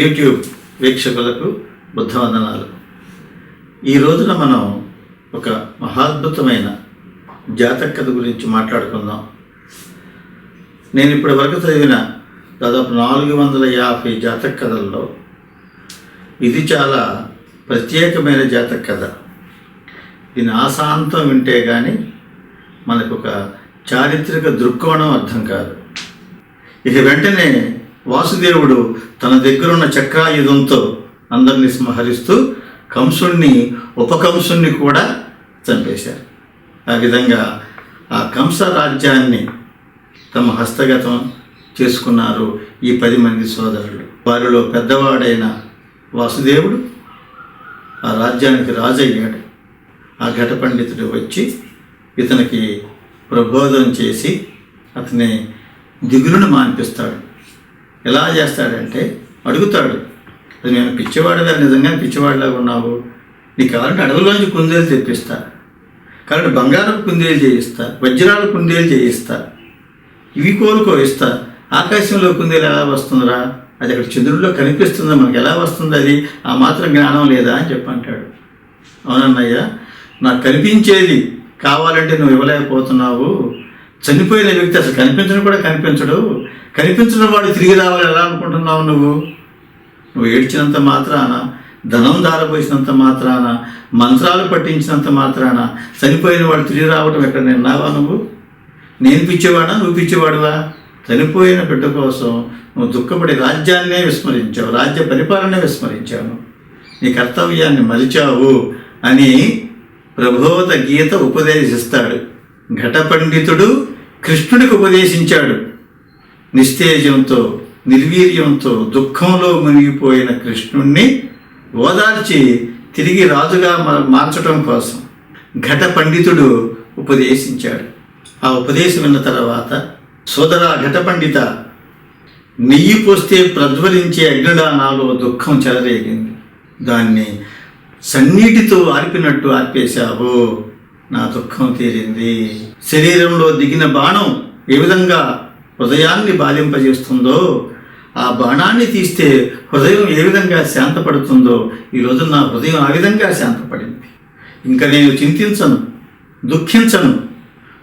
YouTube వీక్షకులకు బుద్ధవందనాలు. ఈ రోజున మనం ఒక మహాద్భుతమైన జాతక కథ గురించి మాట్లాడుకుందాం. నేను ఇప్పటి వరకు చదివిన దాదాపు నాలుగు వందల యాభై జాతక కథల్లో ఇది చాలా ప్రత్యేకమైన జాతక కథ దీని ఆశాంతం వింటే కానీ మనకు ఒక చారిత్రక దృక్కోణం అర్థం కాదు. ఇక వెంటనే వాసుదేవుడు తన దగ్గరున్న చక్రాయుధంతో అందరినీ సంహరిస్తూ కంసుణ్ణి ఉపకంసుణ్ణి కూడా చంపేశారు. ఆ విధంగా ఆ కంస రాజ్యాన్ని తమ హస్తగతం చేసుకున్నారు ఈ పది మంది సోదరులు. వారిలో పెద్దవాడైన వాసుదేవుడు ఆ రాజ్యానికి రాజయ్యాడు. ఆ ఘట పండితుడు వచ్చి ఇతనికి ప్రబోధం చేసి అతని దిగులును మాన్పిస్తాడు. ఎలా చేస్తాడంటే అడుగుతాడు నేను పిచ్చివాడిలా నిజంగా పిచ్చివాడిలాగా ఉన్నావు. నీకు కావాలంటే అడవిలోంచి కుందేలు తెప్పిస్తా. కాబట్టి బంగారం కుందేలు చేయిస్తా వజ్రాల కుందేలు చేయిస్తా ఇవి కోరుకో ఇస్తా. ఆకాశంలో కుందేలు ఎలా వస్తుందిరా? అది అక్కడ చంద్రుడిలో కనిపిస్తుందా? మనకి ఎలా వస్తుంది అది? ఆ మాత్రం జ్ఞానం లేదా? అని చెప్పంటాడు. అవునన్నయ్య నాకు కనిపించేది కావాలంటే నువ్వు ఇవ్వలేకపోతున్నావు. చనిపోయిన వ్యక్తి అసలు కనిపించడం కూడా కనిపించడు. కనిపించిన వాడు తిరిగి రావాలి ఎలా అనుకుంటున్నావు నువ్వు? నువ్వు ఏడ్చినంత మాత్రాన ధనం దారపోసినంత మాత్రాన మంత్రాలు పట్టించినంత మాత్రాన చనిపోయిన వాడు తిరిగి రావడం ఎక్కడ నిన్నావా నువ్వు? నేను పిచ్చేవాడా నువ్వు పిచ్చేవాడువా? చనిపోయిన బిడ్డ కోసం నువ్వు దుఃఖపడి రాజ్యాన్నే విస్మరించావు రాజ్య పరిపాలనే విస్మరించావు నీ కర్తవ్యాన్ని మరిచావు అని ప్రభోత గీత ఉపదేశిస్తాడు. ఘట పండితుడు కృష్ణుడికి ఉపదేశించాడు. నిస్తేజంతో నిర్వీర్యంతో దుఃఖంలో మునిగిపోయిన కృష్ణుణ్ణి ఓదార్చి తిరిగి రాజుగా మార్చడం కోసం ఘట పండితుడు ఉపదేశించాడు. ఆ ఉపదేశం విన్న తర్వాత సోదర ఘట పండిత నెయ్యి పోస్తే ప్రజ్వలించే అగ్నిలా నాలో దుఃఖం చెలరేగింది. దాన్ని సన్నీటితో ఆర్పినట్టు ఆర్పేశావు నా దుఃఖం తీరింది. శరీరంలో దిగిన బాణం ఏ విధంగా హృదయాన్ని బాధింపజేస్తుందో ఆ బాణాన్ని తీస్తే హృదయం ఏ విధంగా శాంతపడుతుందో ఈరోజు నా హృదయం ఆ విధంగా శాంతపడింది. ఇంకా నేను చింతించను దుఃఖించను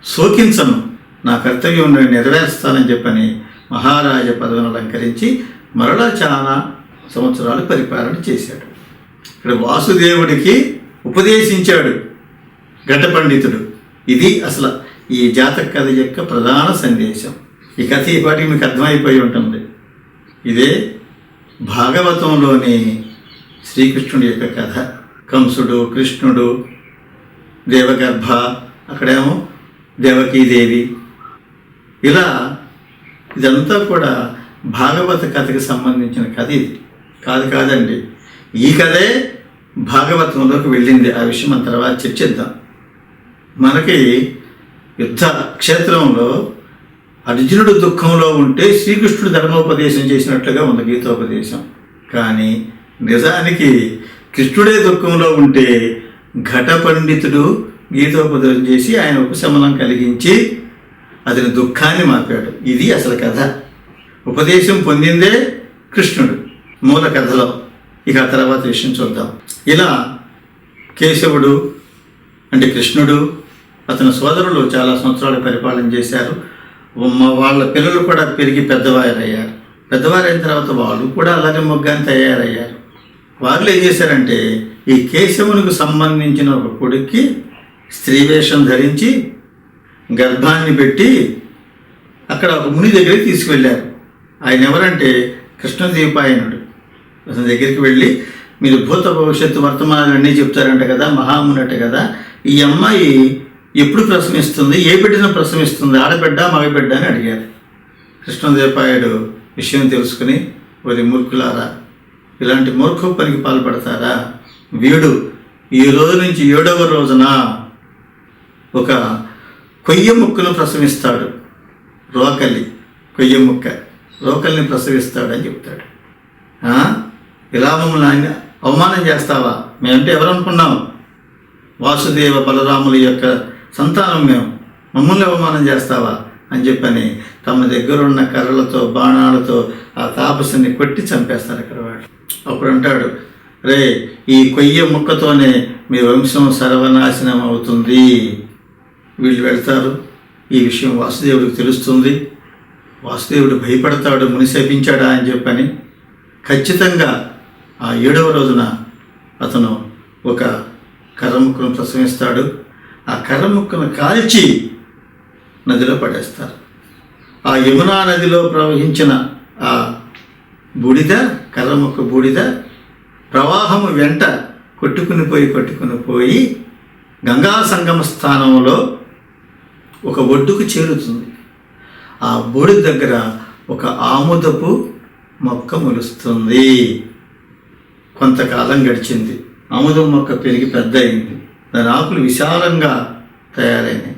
శోకించను. నా కర్తవ్యం నేను నెరవేరుస్తానని చెప్పని మహారాజ పదవిని అలంకరించి మరలా చాలా సంవత్సరాలు పరిపాలన చేశాడు. ఇక్కడ వాసుదేవుడికి ఉపదేశించాడు ఘట పండితుడు ఇది అసలు ఈ జాతక కథ యొక్క ప్రధాన సందేశం. ఈ కథ ఇప్పటికి మీకు అర్థమైపోయి ఉంటుంది. ఇదే భాగవతంలోని శ్రీకృష్ణుడి యొక్క కథ. కంసుడు కృష్ణుడు దేవగర్భ అక్కడేమో దేవకీదేవి. ఇలా ఇదంతా కూడా భాగవత కథకి సంబంధించిన కథ ఇది. కాదు కాదండి. ఈ కథే భాగవతంలోకి వెళ్ళింది. ఆ విషయం మన తర్వాత చర్చిద్దాం. మనకి యుద్ధ క్షేత్రంలో అర్జునుడు దుఃఖంలో ఉంటే శ్రీకృష్ణుడు ధర్మోపదేశం చేసినట్లుగా ఉంది గీతోపదేశం. కానీ నిజానికి కృష్ణుడే దుఃఖంలో ఉంటే ఘట పండితుడు గీతోపదేశం చేసి ఆయన ఉపశమనం కలిగించి అతని దుఃఖాన్ని మాపాడు. ఇది అసలు కథ. ఉపదేశం పొందిందే కృష్ణుడు. మూల కథలో ఇక తర్వాత విషయం చూద్దాం. ఇలా కేశవుడు అంటే కృష్ణుడు అతని సోదరులు చాలా సంవత్సరాలు పరిపాలన చేశారు. మా- వాళ్ళ పిల్లలు కూడా పెరిగి పెద్దవారయ్యారు. పెద్దవారైన తర్వాత వాళ్ళు కూడా అలాగే మొగ్గాన్ని తయారయ్యారు. వాళ్ళు ఏం చేశారంటే ఈ కేశవునికి సంబంధించిన ఒక కొడుక్కి స్త్రీ వేషం ధరించి గర్భాన్ని పెట్టి అక్కడ ఒక ముని దగ్గరికి తీసుకువెళ్ళారు. ఆయన ఎవరంటే కృష్ణదీపాయనుడు. అతని దగ్గరికి వెళ్ళి మీరు భూత భవిష్యత్తు వర్తమానాలు అన్నీ చెప్తారంట కదా మహామునట కదా ఈ అమ్మాయి ఎప్పుడు ప్రశ్నిస్తుంది? ఏ బిడ్డను ప్రశ్నిస్తుంది? ఆడబిడ్డ మగబిడ్డ అని అడిగారు. కృష్ణదేపాయుడు విషయం తెలుసుకుని వారి మూర్ఖులారా ఇలాంటి మూర్ఖ పనికి పాల్పడతారా? వీడు ఈ రోజు నుంచి ఏడవ రోజున ఒక కొయ్య ముక్కను ప్రసవిస్తాడు. రోకలి కొయ్య ముక్క. రోకల్ని ప్రసవిస్తాడని చెప్తాడు. ఇలా మమ్మల్ని ఆయన అవమానం చేస్తావా? మేమంటే ఎవరనుకున్నాం? వాసుదేవ బలరాముల యొక్క సంతానం మేము. మమ్మల్ని అవమానం చేస్తావా? అని చెప్పని తమ దగ్గర ఉన్న కర్రలతో బాణాలతో ఆ తాపసుని కొట్టి చంపేస్తారు అక్కడ వాడు అప్పుడు అంటాడు రే ఈ కొయ్య ముక్కతోనే మీ వంశం సర్వనాశనం అవుతుంది. వీళ్ళు వెళ్తారు. ఈ విషయం వాసుదేవుడికి తెలుస్తుంది. వాసుదేవుడు భయపడతాడు మునిసేపించాడా అని చెప్పని ఖచ్చితంగా ఆ ఏడవ రోజున అతను ఒక కర్రముక్కను ప్రసవిస్తాడు. ఆ కర్ర ముక్కను కాల్చి నదిలో పడేస్తారు. ఆ యమునా నదిలో ప్రవహించిన ఆ బూడిద కర్ర ముక్క బూడిద ప్రవాహము వెంట కొట్టుకుని పోయి కొట్టుకుని పోయి గంగా సంగమ స్థానంలో ఒక ఒడ్డుకు చేరుతుంది. ఆ బోడి దగ్గర ఒక ఆముదపు మొక్క మొలుస్తుంది. కొంతకాలం గడిచింది. ఆముదం మొక్క పెరిగి పెద్ద అయింది. దాని ఆకులు విశాలంగా తయారైనాయి.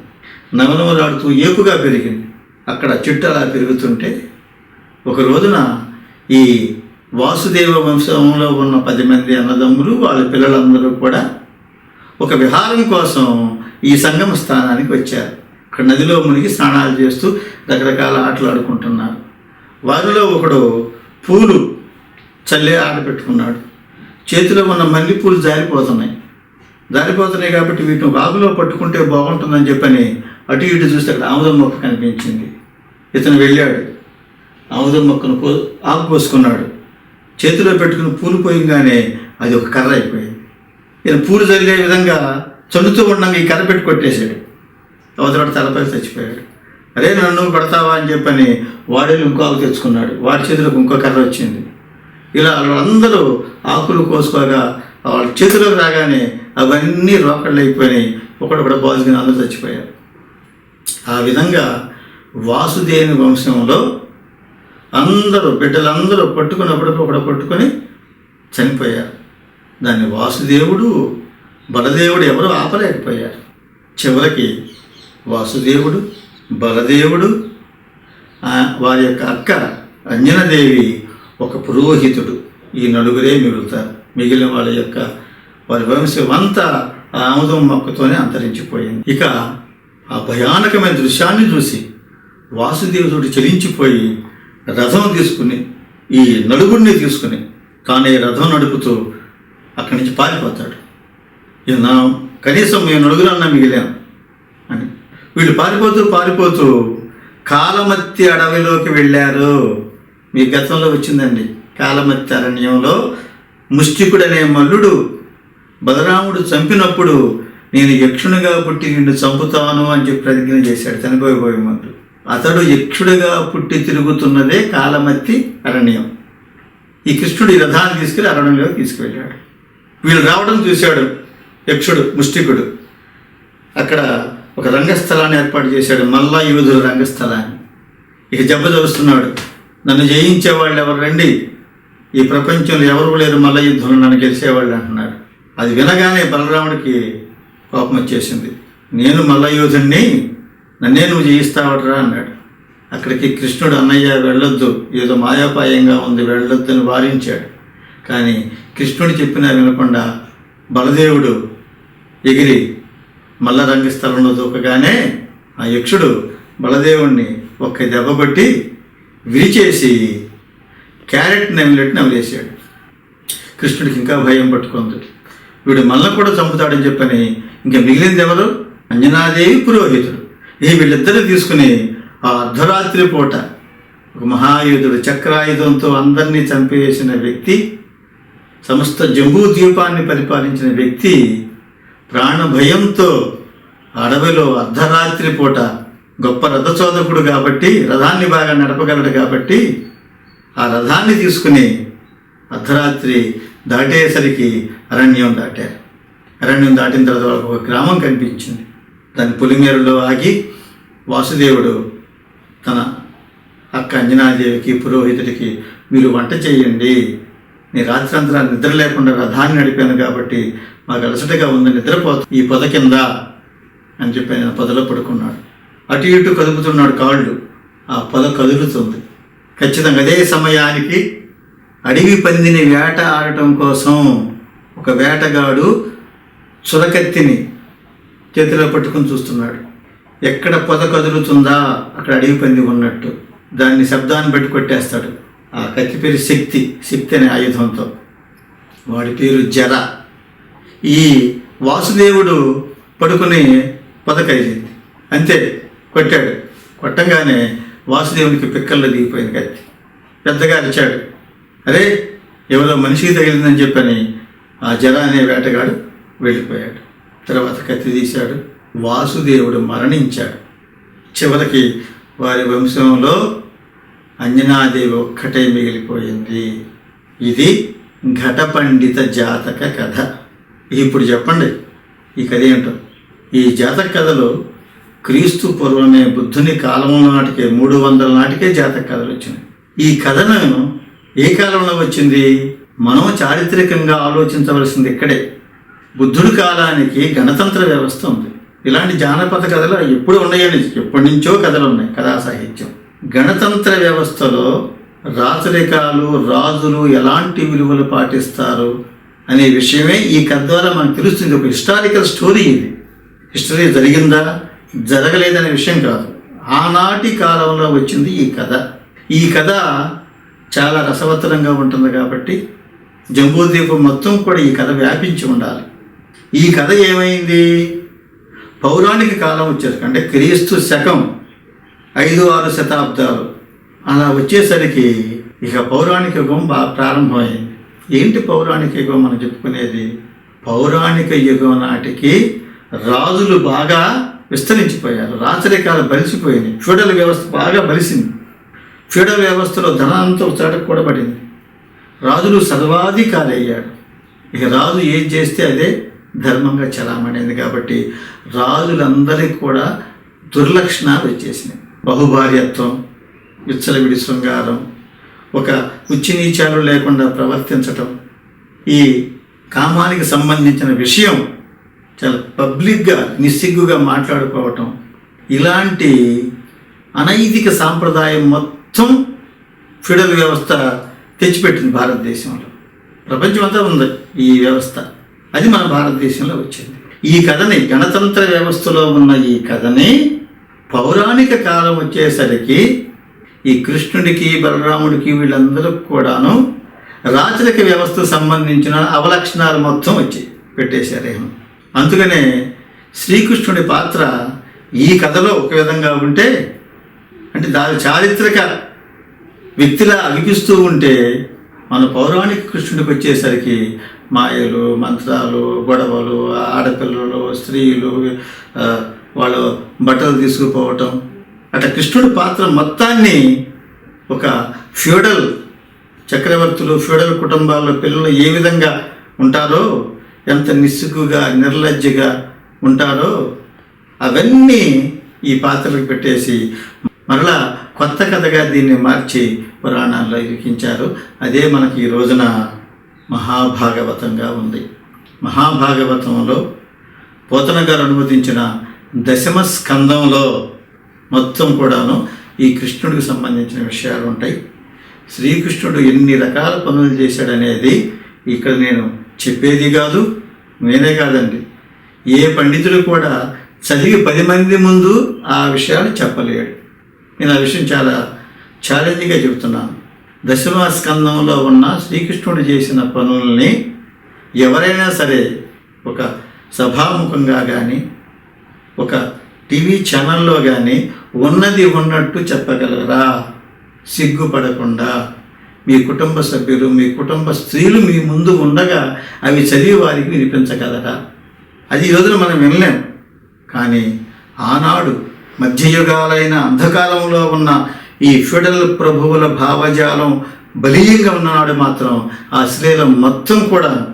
నవనవలాడుతూ ఏపుగా పెరిగింది. అక్కడ చెట్టు అలా పెరుగుతుంటే ఒక రోజున ఈ వాసుదేవ వంశంలో ఉన్న పది మంది అన్నదమ్ములు వాళ్ళ పిల్లలందరూ కూడా ఒక విహారం కోసం ఈ సంగమ స్థానానికి వచ్చారు. అక్కడ నదిలో మునిగి స్నానాలు చేస్తూ రకరకాల ఆటలు ఆడుకుంటున్నారు. వారిలో ఒకడు పూలు చల్లే ఆట పెట్టుకున్నాడు. చేతిలో ఉన్న మల్లి పూలు జారిపోతున్నాయి. జారిపోతున్నాయి కాబట్టి వీటిని వాగులో పట్టుకుంటే బాగుంటుందని చెప్పని అటు ఇటు చూస్తే అక్కడ ఆముదం మొక్క కనిపించింది. ఇతను వెళ్ళాడు. ఆముదం మొక్కను కో ఆకు కోసుకున్నాడు. చేతిలో పెట్టుకుని పూలు పోయంగానే అది ఒక కర్ర అయిపోయింది. ఇతను పూలు చల్లే విధంగా చల్లుతూ ఉండగా ఈ కర్ర పెట్టి కొట్టేశాడు. అవతల తలపై చచ్చిపోయాడు. అరే నన్ను పడతావా అని చెప్పని వాడేళ్ళు ఇంకో ఆకు తెచ్చుకున్నాడు. వాడి చేతిలోకి ఇంకో కర్ర వచ్చింది. ఇలా వాళ్ళందరూ ఆకులు కోసుకోగా వాళ్ళ చేతిలోకి రాగానే అవన్నీ రోకళ్ళు అయిపోయినాయి. ఒకడొకడ బాజుకుని అందరూ చచ్చిపోయారు. ఆ విధంగా వాసుదేవుని వంశంలో అందరూ బిడ్డలందరూ పట్టుకున్నప్పుడు ఒకడ పట్టుకొని చనిపోయారు. దాన్ని వాసుదేవుడు బలదేవుడు ఎవరు ఆపలేకపోయారు. చివరికి వాసుదేవుడు బలదేవుడు వారి యొక్క అక్క అంజనదేవి ఒక పురోహితుడు. ఈ నలుగురే మిగులుతారు. మిగిలిన వాళ్ళ యొక్క వారి వంశం అంతా ఆ ఆముదం మొక్కతోనే అంతరించిపోయింది. ఇక ఆ భయానకమైన దృశ్యాన్ని చూసి వాసుదేవుడు చలించిపోయి రథం తీసుకుని ఈ నలుగురిని తీసుకుని తానే రథం నడుపుతూ అక్కడి నుంచి పారిపోతాడు. నా కనీసం మేము నలుగురన్నా మిగిలాం అని. వీళ్ళు పారిపోతూ పారిపోతూ కాలమత్తి అడవిలోకి వెళ్ళారు. మీ గతంలో వచ్చిందండి కాలమత్తి అరణ్యంలో ముష్టికుడనే మల్లుడు బలరాముడు చంపినప్పుడు నేను యక్షునిగా పుట్టి నిన్ను చంపుతాను అని చెప్పి ప్రతిజ్ఞ చేశాడు చనిపోయిపోయే ముందు అతడు యక్షుడిగా పుట్టి తిరుగుతున్నదే కాలమత్తి అరణ్యం. ఈ కృష్ణుడు ఈ రథాన్ని తీసుకెళ్ళి అరణ్యంలోకి తీసుకువెళ్ళాడు. వీళ్ళు రావడం చూశాడు యక్షుడు ముష్టికుడు. అక్కడ ఒక రంగస్థలాన్ని ఏర్పాటు చేశాడు మల్లా యోధుల రంగస్థలాన్ని. ఇక జబ్బ చదువుతున్నాడు నన్ను జయించే వాళ్ళు ఎవరు రండి. ఈ ప్రపంచంలో ఎవరు లేరు మల్ల యుద్ధంలో నన్ను గెలిచేవాళ్ళు అంటున్నాడు అది వినగానే బలరాముడికి కోపం వచ్చేసింది. నేను మల్లయోధుణ్ణి నన్నే నువ్వు జయిస్తావట్రా అన్నాడు. అక్కడికి కృష్ణుడు అన్నయ్య వెళ్ళొద్దు. ఏదో మాయాపాయంగా ఉంది వెళ్ళొద్దు అని వారించాడు. కానీ కృష్ణుడు చెప్పినా వినకుండా బలదేవుడు ఎగిరి మల్ల రంగస్థలంలో దూకగానే ఆ యక్షుడు బలదేవుణ్ణి ఒక్క దెబ్బ కొట్టి విరిచేసి క్యారెట్ ఎమ్లెట్ని నవలేశాడు కృష్ణుడికి ఇంకా భయం పట్టుకుంది. వీడు మళ్ళీ కూడా చంపుతాడని చెప్పని ఇంకా మిగిలింది ఎవరు? అంజనాదేవి పురోహితుడు. ఈ వీళ్ళిద్దరూ తీసుకుని ఆ అర్ధరాత్రి పూట ఒక మహాయుధుడు చక్రాయుధంతో అందరినీ చంపేసిన వ్యక్తి సమస్త జంబూ ద్వీపాన్ని పరిపాలించిన వ్యక్తి ప్రాణ భయంతో అడవిలో అర్ధరాత్రి పూట గొప్ప రథచోదకుడు కాబట్టి రథాన్ని బాగా నడపగలడు కాబట్టి ఆ రథాన్ని తీసుకుని అర్ధరాత్రి దాటేసరికి అరణ్యం దాటారు. అరణ్యం దాటిన తర్వాత వాళ్ళకు ఒక గ్రామం కనిపించింది. దాని పులిమేరులో ఆగి వాసుదేవుడు తన అక్క అంజనాదేవికి పురోహితుడికి మీరు వంట చేయండి. నేను రాత్రంతా నిద్ర లేకుండా రథాన్ని నడిపాను కాబట్టి మాకు అలసటగా ఉంది నిద్రపోతు ఈ పొద కింద అని చెప్పి ఆయన పొదలో పడుకున్నాడు. అటు ఇటు కదుపుతున్నాడు కాళ్ళు. ఆ పొద కదులుతుంది. ఖచ్చితంగా అదే సమయానికి అడవి పందిని వేట ఆడటం కోసం ఒక వేటగాడు చురకత్తిని చేతిలో పట్టుకొని చూస్తున్నాడు. ఎక్కడ పొద కదులుతుందా అక్కడ అడవి పంది ఉన్నట్టు. దాన్ని శబ్దాన్ని బట్టి కొట్టేస్తాడు. ఆ కత్తి పేరు శక్తి శక్తి అనే ఆయుధంతో. వాడి పేరు జర ఈ వాసుదేవుడు పడుకుని పొద కలిగింది అంతే కొట్టాడు. కొట్టంగానే వాసుదేవునికి పిక్కల్లో దిగిపోయింది కత్తి. పెద్దగా అరిచాడు. అరే ఎవరో మనిషికి తగిలిందని చెప్పని ఆ జర అనే వేటగాడు వెళ్ళిపోయాడు. తర్వాత కత్తి తీశాడు. వాసుదేవుడు మరణించాడు. చివరికి వారి వంశంలో అంజనాదేవి ఒక్కటే మిగిలిపోయింది. ఇది ఘటపండిత జాతక కథ. ఇప్పుడు చెప్పండి ఈ కథ ఏంటో? ఈ జాతక కథలు క్రీస్తు పూర్వమే బుద్ధుని కాలం నాటికే మూడు వందల నాటికే జాతక కథలు వచ్చినాయి. ఈ కథను ఏ కాలంలో వచ్చింది? మనం చారిత్రకంగా ఆలోచించవలసింది ఇక్కడే. బుద్ధుడి కాలానికి గణతంత్ర వ్యవస్థ ఉంది. ఇలాంటి జానపద కథలు ఎప్పుడు ఉన్నాయని ఎప్పటి నుంచో కథలు ఉన్నాయి కథా సాహిత్యం. గణతంత్ర వ్యవస్థలో రాచరికాలు రాజులు ఎలాంటి విలువలు పాటిస్తారు అనే విషయమే ఈ కథ ద్వారా మనకు తెలుస్తుంది. ఒక హిస్టారికల్ స్టోరీ ఇది. హిస్టరీ జరిగిందా? జరగలేదనే విషయం కాదు. ఆనాటి కాలంలో వచ్చింది ఈ కథ. ఈ కథ చాలా రసవత్తరంగా ఉంటుంది కాబట్టి జంబూద్వీపం మొత్తం కూడా ఈ కథ వ్యాపించి ఉండాలి. ఈ కథ ఏమైంది? పౌరాణిక కాలం వచ్చేసరికి అంటే క్రీస్తు శకం ఐదు ఆరు శతాబ్దాలు. అలా వచ్చేసరికి ఇక పౌరాణిక యుగం బాగా ప్రారంభమైంది. ఏంటి పౌరాణిక యుగం మనం చెప్పుకునేది? పౌరాణిక యుగం నాటికి రాజులు బాగా విస్తరించిపోయారు. రాచరికాలు బలిసిపోయినాయి ఫ్యూడల్ వ్యవస్థ బాగా బలిసింది ఫ్యూడల్ వ్యవస్థలో ధనంతో చాటకు కూడా పడింది. రాజులు సర్వాధికారి అయ్యాడు ఇక రాజు ఏం చేస్తే అదే ధర్మంగా చలామణింది కాబట్టి రాజులందరికీ కూడా దుర్లక్షణాలు వచ్చేసినాయి. బహుభార్యత్వం విచ్చలవిడి శృంగారం ఒక ఉచ్చినీచాలు లేకుండా ప్రవర్తించటం ఈ కామానికి సంబంధించిన విషయం చాలా పబ్లిక్గా నిస్సిగ్గుగా మాట్లాడుకోవటం ఇలాంటి అనైతిక సాంప్రదాయం మొత్తం ఫెడరల్ వ్యవస్థ తెచ్చిపెట్టింది భారతదేశంలో. ప్రపంచం అంతా ఉంది ఈ వ్యవస్థ. అది మన భారతదేశంలో వచ్చింది. ఈ కథని గణతంత్ర వ్యవస్థలో ఉన్న ఈ కథని పౌరాణిక కాలం వచ్చేసరికి ఈ కృష్ణుడికి బలరాముడికి వీళ్ళందరూ కూడాను రాచరిక వ్యవస్థకు సంబంధించిన అవలక్షణాలు మొత్తం వచ్చి పెట్టేశారేమో అందుకనే శ్రీకృష్ణుడి పాత్ర ఈ కథలో ఒక విధంగా ఉంటే అంటే దాని చారిత్రక వ్యక్తిలా అనిపిస్తూ ఉంటే మన పౌరాణిక కృష్ణుడికి వచ్చేసరికి మాయలు మంత్రాలు గొడవలు ఆడపిల్లలు స్త్రీలు వాళ్ళు బట్టలు తీసుకుపోవటం అట్లా కృష్ణుడి పాత్ర మొత్తాన్ని ఒక ఫ్యూడల్ చక్రవర్తులు ఫ్యూడల్ కుటుంబాల్లో పిల్లలు ఏ విధంగా ఉంటారో ఎంత నిస్సుకుగా నిర్లజ్జగా ఉంటారో అవన్నీ ఈ పాత్రలకు పెట్టేసి మరలా కొత్త కథగా దీన్ని మార్చి పురాణాల్లో ఇరికించారు. అదే మనకి ఈ రోజున మహాభాగవతంగా ఉంది. మహాభాగవతంలో పోతన గారు అనుమతించిన దశమ స్కందంలో మొత్తం కూడాను ఈ కృష్ణుడికి సంబంధించిన విషయాలు ఉంటాయి. శ్రీకృష్ణుడు ఎన్ని రకాల పనులు చేశాడనేది ఇక్కడ నేను చెప్పేది కాదు నేనే కాదండి. ఏ పండితుడు కూడా చదివి పది మంది ముందు ఆ విషయాలు చెప్పలేడు. నేను ఆ విషయం చాలా ఛాలెంజింగ్గా చెబుతున్నాను. దశమ స్కందంలో ఉన్న శ్రీకృష్ణుడు చేసిన పనుల్ని ఎవరైనా సరే ఒక సభాముఖంగా కానీ ఒక టీవీ ఛానల్లో కానీ ఉన్నది ఉన్నట్టు చెప్పగలరా? సిగ్గుపడకుండా. మీ కుటుంబ సభ్యులు మీ కుటుంబ స్త్రీలు మీ ముందు ఉండగా అవి చదివి వారికి వినిపించగలట అది రోజున మనం వినలేం. కానీ ఆనాడు మధ్యయుగాలైన అంధకాలంలో ఉన్న ఈ ఫెడరల్ ప్రభువుల భావజాలం బలీయంగా ఉన్ననాడు మాత్రం ఆ శ్రీలం మొత్తం కూడా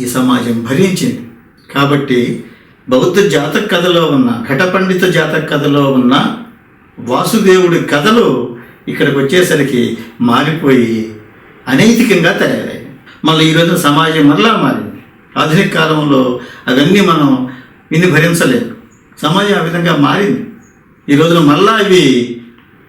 ఈ సమాజం భరించింది. కాబట్టి బౌద్ధ జాతక కథలో ఉన్న ఘటపండిత జాతక కథలో ఉన్న వాసుదేవుడి కథలు ఇక్కడికి వచ్చేసరికి మారిపోయి అనైతికంగా తయారయ్యాయి. మళ్ళీ ఈరోజు సమాజం మరలా మారింది. ఆధునిక కాలంలో అవన్నీ మనం విని భరించలేము. సమాజం ఆ విధంగా మారింది. ఈ రోజున మళ్ళా ఇవి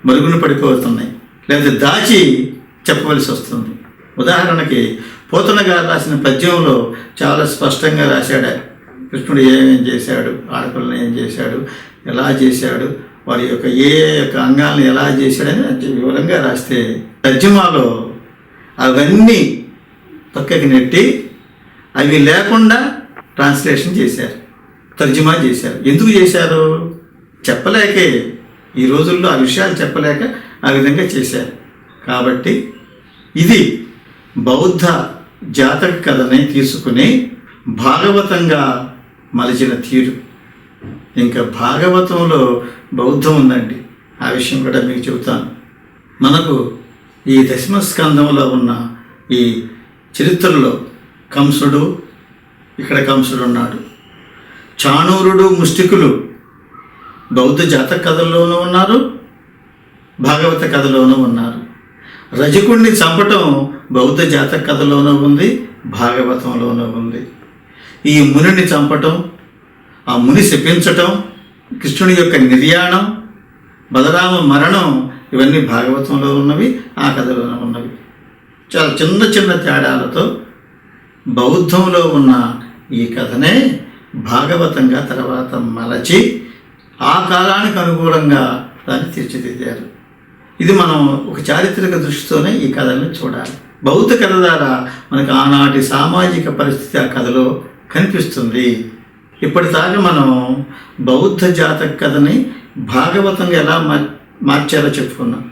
మరుగున పడిపోతున్నాయి. లేదా దాచి చెప్పవలసి వస్తుంది. ఉదాహరణకి పోతన గారు రాసిన పద్యంలో చాలా స్పష్టంగా రాశాడు. కృష్ణుడు ఏమేం చేశాడు? ఆడపిల్లని ఏం చేశాడు? ఎలా చేశాడు? వారి యొక్క ఏ యొక్క అంగాలను ఎలా చేశాడని వివరంగా రాస్తే తర్జుమాలో అవన్నీ పక్కకి నెట్టి అవి లేకుండా ట్రాన్స్లేషన్ చేశారు. తర్జుమా చేశారు. ఎందుకు చేశారు? చెప్పలేకే. ఈ రోజుల్లో ఆ విషయాలు చెప్పలేక ఆ విధంగా చేశారు. కాబట్టి ఇది బౌద్ధ జాతక కథని తీసుకుని భాగవతంగా మలిచిన తీరు. ఇంకా భాగవతంలో బౌద్ధం ఉందండి. ఆ విషయం కూడా మీకు చెబుతాను. మనకు ఈ దశమ స్కంధంలో ఉన్న ఈ చరిత్రలో కంసుడు ఇక్కడ కంసుడు ఉన్నాడు. చాణూరుడు ముష్టికులు బౌద్ధ జాతక కథల్లోనూ ఉన్నారు భాగవత కథలోనూ ఉన్నారు. రజకుణ్ణి చంపటం బౌద్ధ జాతక కథలోనూ ఉంది భాగవతంలోనూ ఉంది. ఈ మునిని చంపటం ఆ ముని శపించటం కృష్ణుడి యొక్క నిర్యాణం బలరామ మరణం ఇవన్నీ భాగవతంలో ఉన్నవి ఆ కథలో ఉన్నవి. చాలా చిన్న చిన్న తేడాలతో బౌద్ధంలో ఉన్న ఈ కథనే భాగవతంగా తర్వాత మలచి ఆ కాలానికి అనుకూలంగా దాన్ని తీర్చిదిద్దారు. ఇది మనం ఒక చారిత్రక దృష్టితోనే ఈ కథల్ని చూడాలి. బౌద్ధ కథ ద్వారా మనకు ఆనాటి సామాజిక పరిస్థితి ఆ కథలో కనిపిస్తుంది. ఇప్పటిదాకా మనం బౌద్ధ జాతక కథని భాగవతంగా ఎలా మార్ మార్చారో చెప్పుకున్నాం.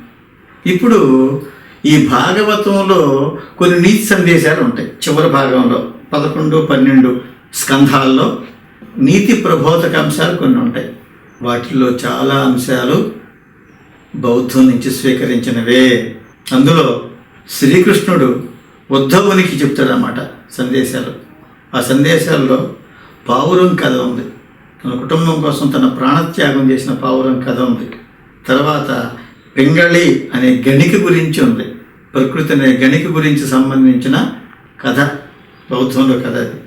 ఇప్పుడు ఈ భాగవతంలో కొన్ని నీతి సందేశాలు ఉంటాయి. చివరి భాగంలో పదకొండు పన్నెండు స్కంధాల్లో నీతి ప్రబోధక అంశాలు కొన్ని ఉంటాయి. వాటిల్లో చాలా అంశాలు బౌద్ధం నుంచి స్వీకరించినవే. అందులో శ్రీకృష్ణుడు ఉద్ధవునికి చెప్తాడనమాట సందేశాలు. ఆ సందేశాల్లో పావురం కథ ఉంది. తన కుటుంబం కోసం తన ప్రాణత్యాగం చేసిన పావురం కథ ఉంది. తర్వాత పింగళి అనే గణికి గురించి ఉంది. ప్రకృతి అనే గణికి గురించి సంబంధించిన కథ బౌద్ధంలో కథ అది.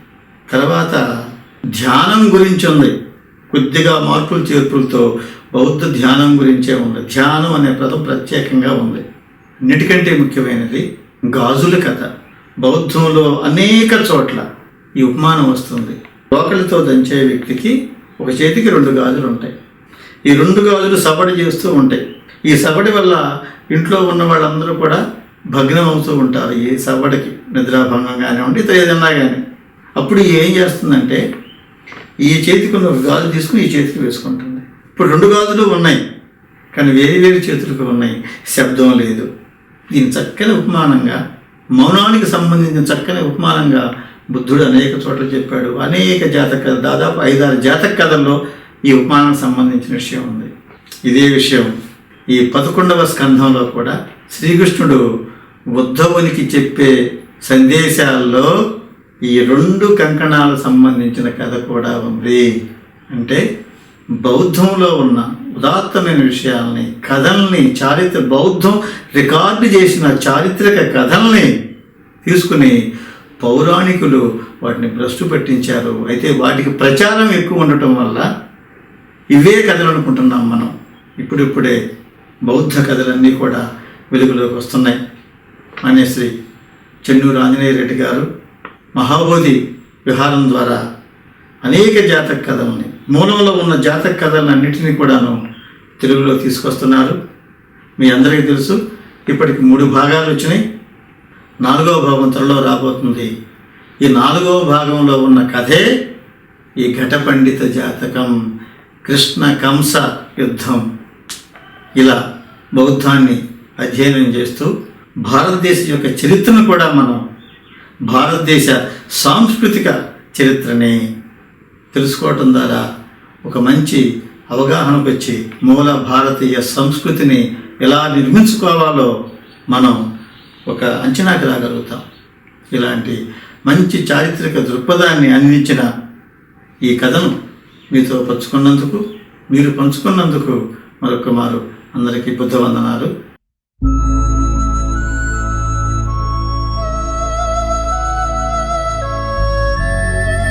తర్వాత ధ్యానం గురించి ఉంది. కొద్దిగా మార్పులు చేర్పులతో బౌద్ధ ధ్యానం గురించే ఉంది. ధ్యానం అనే పదం ప్రత్యేకంగా ఉంది. అన్నిటికంటే ముఖ్యమైనది గాజుల కథ. బౌద్ధంలో అనేక చోట్ల ఈ ఉపమానం వస్తుంది. లోకలితో దంచే వ్యక్తికి ఒక చేతికి రెండు గాజులు ఉంటాయి. ఈ రెండు గాజులు సబడి చేస్తూ ఉంటాయి. ఈ సబడి వల్ల ఇంట్లో ఉన్న వాళ్ళందరూ కూడా భగ్నం అవుతూ ఉంటారు. ఈ సబడికి నిద్రాభంగం కానివ్వండి ఇతర ఏదన్నా కానీ అప్పుడు ఏం చేస్తుందంటే ఈ చేతికి ఉన్న ఒక గాజు తీసుకుని ఈ చేతికి వేసుకుంటుంది. ఇప్పుడు రెండు గాజులు ఉన్నాయి కానీ వేరు వేరు చేతులకు ఉన్నాయి. శబ్దం లేదు. దీని చక్కని ఉపమానంగా మౌనానికి సంబంధించిన చక్కని ఉపమానంగా బుద్ధుడు అనేక చోట్ల చెప్పాడు. అనేక జాతక కథ దాదాపు ఐదారు జాతక కథల్లో ఈ ఉపమానానికి సంబంధించిన విషయం ఉంది. ఇదే విషయం. ఈ పదకొండవ స్కంధంలో కూడా శ్రీకృష్ణుడు ఉద్ధవునికి చెప్పే సందేశాల్లో ఈ రెండు కంకణాలకు సంబంధించిన కథ కూడా ఉంది. అంటే బౌద్ధంలో ఉన్న ఉదాత్తమైన విషయాల్ని కథల్ని చారిత్ర బౌద్ధం రికార్డు చేసిన చారిత్రక కథల్ని తీసుకుని పౌరాణికులు వాటిని భ్రష్టు పట్టించారు. అయితే వాటికి ప్రచారం ఎక్కువ ఉండటం వల్ల ఇవే కథలు అనుకుంటున్నాం మనం. ఇప్పుడిప్పుడే బౌద్ధ కథలన్నీ కూడా వెలుగులోకి వస్తున్నాయి. మాన్యశ్రీ చెన్నూరు ఆంజనేయ రెడ్డి గారు మహాబోధి విహారం ద్వారా అనేక జాతక కథల్ని మూలంలో ఉన్న జాతక కథలన్నింటినీ కూడాను తెలుగులో తీసుకొస్తున్నారు. మీ అందరికీ తెలుసు ఇప్పటికి మూడు భాగాలు వచ్చినాయి. నాలుగవ భాగం త్వరలో రాబోతుంది. ఈ నాలుగవ భాగంలో ఉన్న కథే ఈ ఘటపండిత జాతకం కృష్ణ కంస యుద్ధం. ఇలా బౌద్ధాన్ని అధ్యయనం చేస్తూ భారతదేశం యొక్క చరిత్రను కూడా మనం భారతదేశ సాంస్కృతిక చరిత్రని తెలుసుకోవటం ద్వారా ఒక మంచి అవగాహనకు వచ్చి మూల భారతీయ సంస్కృతిని ఎలా నిర్మించుకోవాలో మనం ఒక అంచనాకి రాగలుగుతాం ఇలాంటి మంచి చారిత్రక దృక్పథాన్ని అందించిన ఈ కథను మీతో పంచుకున్నందుకు మీరు పంచుకున్నందుకు మరొక మారు. అందరికీ బుద్ధ వందనాలు